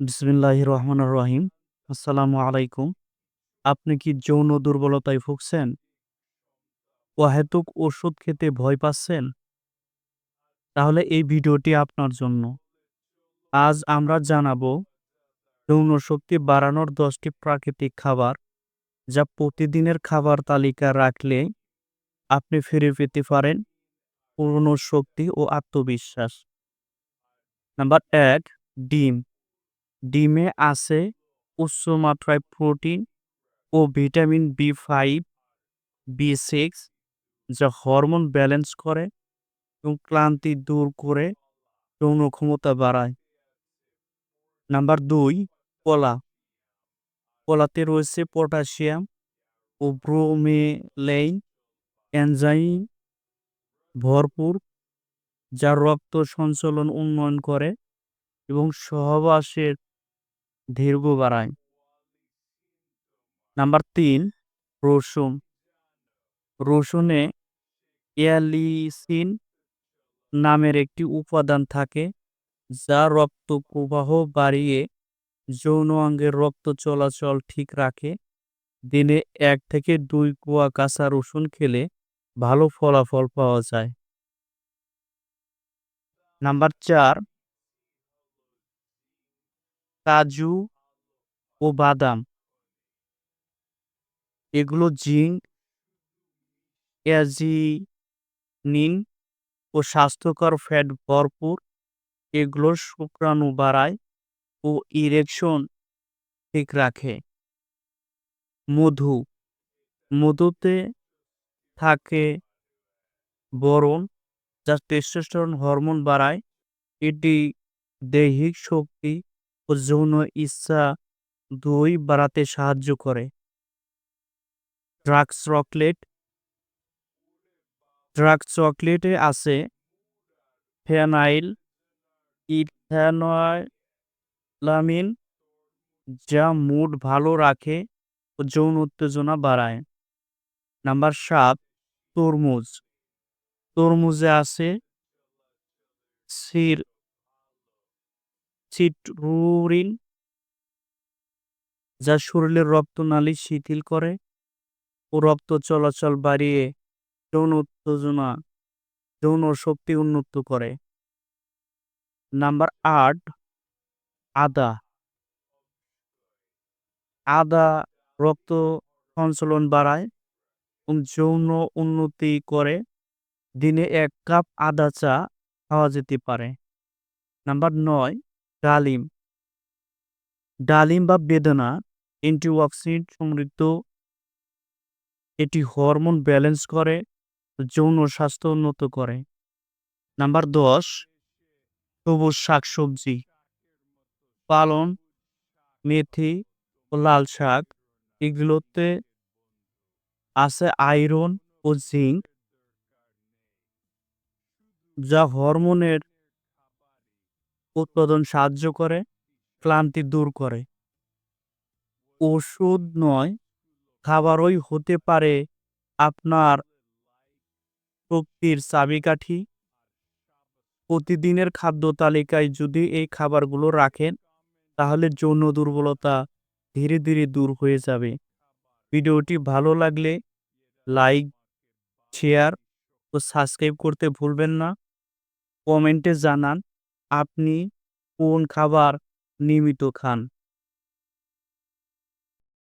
বিসমিল্লাহির রহমান রহিম। আসসালামু আলাইকুম। আপনি কি যৌন দুর্বলতায় ভুগছেন? অহেতুক ওষুধ খেতে ভয় পাচ্ছেন? তাহলে এই ভিডিওটি আপনার জন্য। আজ আমরা জানাব যৌন শক্তি বাড়ানোর দশটি প্রাকৃতিক খাবার যা প্রতিদিনের খাবার তালিকা রাখলে আপনি ফিরে পেতে পারেন পূর্ণ শক্তি ও আত্মবিশ্বাস। নাম্বার এক, ডিম ডিমে আছে উচ্চ মাত্রায় প্রোটিন ও vitamin B five B six যা হরমোন ব্যালেন্স করে এবং ক্লান্তি দূর করে যৌন ক্ষমতা বাড়ায়। নাম্বার দুই, কলা। কলাতে রয়েছে পটাশিয়াম ও ব্রোমেলেইন এনজাইম ভরপুর, যা রক্ত সঞ্চালন উন্নয়ন করে এবং সহবাসের দীর্ঘ বাড়ায় নাম্বার তিন, রসুন। রসুনে অ্যালিসিন নামের একটি উপাদান থাকে, যা রক্ত প্রবাহ বাড়িয়ে যৌন অঙ্গের রক্ত চলাচল ঠিক রাখে। দিনে এক থেকে দুই কুয়া কাঁচা রসুন খেলে ভালো ফলাফল পাওয়া যায়। নাম্বার চার কাজু ও বাদাম। এগুলো জিঙ্ক, অ্যাজিনিন ও স্বাস্থ্যকর ফ্যাট ভরপুর। এগুলোর শুক্রাণু বাড়ায় ও ইরেকশন ঠিক রাখে। মধু, মধুতে থাকে বরণ যা টেস্টোস্টেরন হরমোন বাড়ায়। এটি দৈহিক শক্তি ও যৌন ইচ্ছা দুই বাড়াতে সাহায্য করে। ড্রাগ চকলেট ড্রাগ চকলেটে আছে ফেনাইল ইথানলামিন যা মুড ভালো রাখে ও যৌন উত্তেজনা বাড়ায়। নাম্বার সাত, তরমুজ। তরমুজে আছে সির চিটরুরিন যা শরীরের রক্তনালী শিথিল করে ও রক্ত চলাচল বাড়িয়ে যৌন উত্তেজনা, যৌন শক্তি উন্নত করে। নাম্বার আট, আদা। আদা রক্ত সঞ্চালন বাড়ায় এবং যৌন উন্নতি করে দিনে এক কাপ আদা চা খাওয়া যেতে পারে। নাম্বার নয় ডালিম। ডালিম বা বেদনা অ্যান্টিঅক্সিডেন্ট সমৃদ্ধ। এটি হরমোন ব্যালেন্স করে, যৌন স্বাস্থ্য উন্নত করে। নাম্বার দশ, সবুজ শাকসবজি। পালন, মেথি ও লাল শাক। এগুলোতে আছে আয়রন ও জিঙ্ক, যা হরমোনের উৎপাদন সাহায্য করে, ক্লান্তি দূর করে। ওষুধ নয়, খাবারই হতে পারে আপনার শক্তির চাবিকাঠি। প্রতিদিনের খাদ্য তালিকায় যদি এই খাবারগুলো রাখেন, তাহলে যৌন দুর্বলতা ধীরে ধীরে দূর হয়ে যাবে। ভিডিওটি ভালো লাগলে লাইক, শেয়ার ও সাবস্ক্রাইব করতে ভুলবেন না। কমেন্টে জানান আপনি কোন খাবার নিয়মিত খান?